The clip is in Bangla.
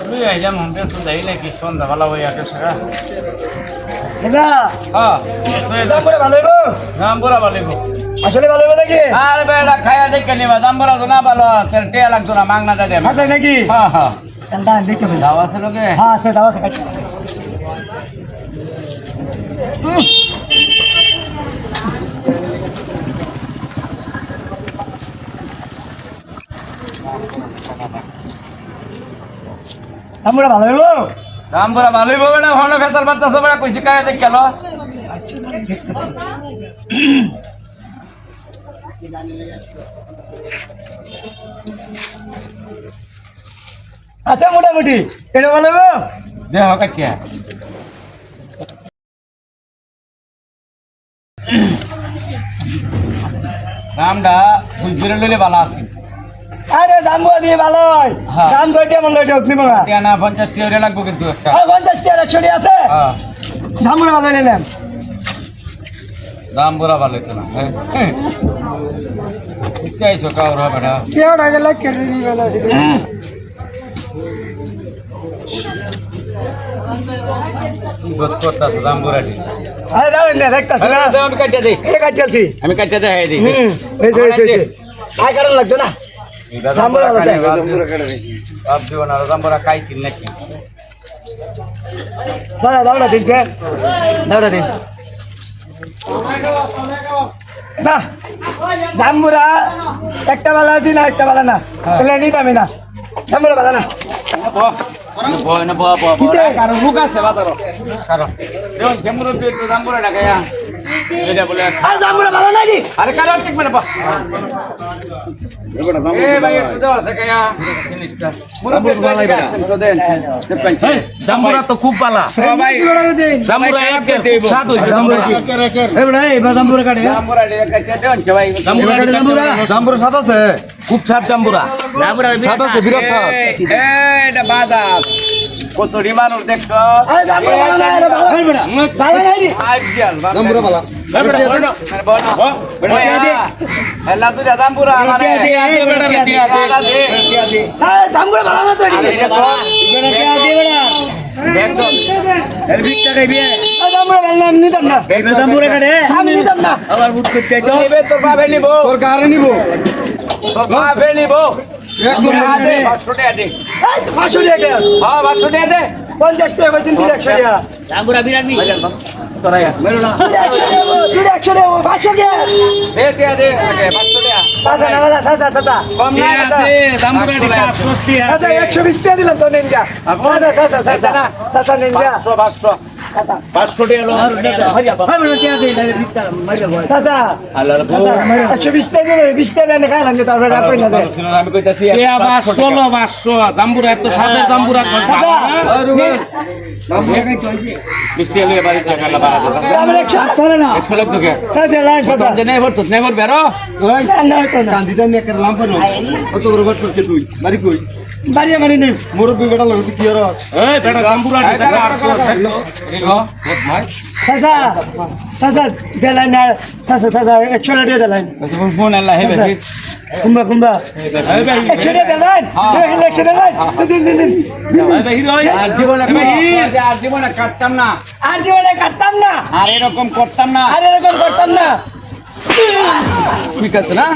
তুই আইলা মন দিয়ে তো যাই নাকি সন্ধ্যা ভালো হয়ে দাদা বড় ভালো আসলে ভালো হইব নাকি আর বেড়া খায়া দেখে নিবা দাম বড় তো না ভালো টিয়া লাগতো না মাংনা দে আছে নাকি হ্যাঁ হ্যাঁ দাম দাও আছে লোকে হ্যাঁ আছে দাম আছে ভালো হইব? দাম বড় ভালোই পাবে না ভালো ফেসাল বার্তাছে বড় কইছি দেখে লো। আচ্ছা দেখতেছি আচ্ছা মোটামুটি। এটা ভালো হইব? দেহ কাটিয়া। দামটা বুঝবিরে লইলে ভালো আছে। আরে দাম বলে দিয়ে ভালো হয়? হ্যাঁ। দাম কয়টা মন লইটা উঠনি টিয়া না পঞ্চাশ টিয়া লাগবো কিন্তু আর পঞ্চাশ টাকা একশো টাকা আছে? হ্যাঁ। দাম বলে ভালো নিলাম দাম বড় ভালো হইতো না। হ্যাঁ। ঠিক আইছো কাউর হবে না। কেউ টাকা লাগ কেটে নিয়ে গেল কি বোধ করতেছো? দাম বড়াটি আরে দাম না দেখতাছি না। আমি কাটিয়া দিই। এ কাট আমি কারণ লাগতো না। বড় খাইছিল নাকি? দাদা দামটা দিনছে দামটা দিন। না জাম্বুরা একটা বেলা আছি না একটা বেলা না। তাহলে নিতামি না। জাম্বুরা বেলা না। কারণ মুখ আছে বাজারও। কারণ দেখুন দাম বড় টাকা এটা বলে আর জাম্বুরা বেলা নাকি আরে কালার ঠিক মানে বাহ এ ভাই একটু দাও থেকে জিনিসটা মুরব্বি ভালো লাগে দেন দেখবেন জাম্বুরা তো খুব হইছে কাটে দেন আছে খুব স্বাদ আছে বিরাট এটা বাদাম কত মানুষ দেখছ মানে আবার বুট করতে তোর বাবে নিব তোর কারে নিব তোর বাবে নিব একদম দে পাঁচশো টাকা দে। এই তো পাঁচশো টাকা হ্যাঁ পাঁচশো টাকা দে। পঞ্চাশ টাকা বলছেন দুটো একশো একশো বিশ টাকা দিলাম তো নিনজা নিনজা না। কান্দি জানি একটা লাম্প কত বড় করছে তুই? বাড়ি কই? বাড়ি বাড়ি নেই। মুরব্বি বেটা লাগতে কি আর এই বেটা জাম্বুরা চাচা চাচা দেলাইন না। চাচা চাচা একশো টাকা দেলাইন। ফোন আল্লাহ হে বেশি কুম্বা কুম্বা। একশো টাকা দেলাইন। একশো টাকা দিন দিন দিন আর জীবনে আর জীবনে কাটতাম না। আর জীবনে কাটতাম না। আর এরকম করতাম না। আর এরকম করতাম না। ঠিক আছে না?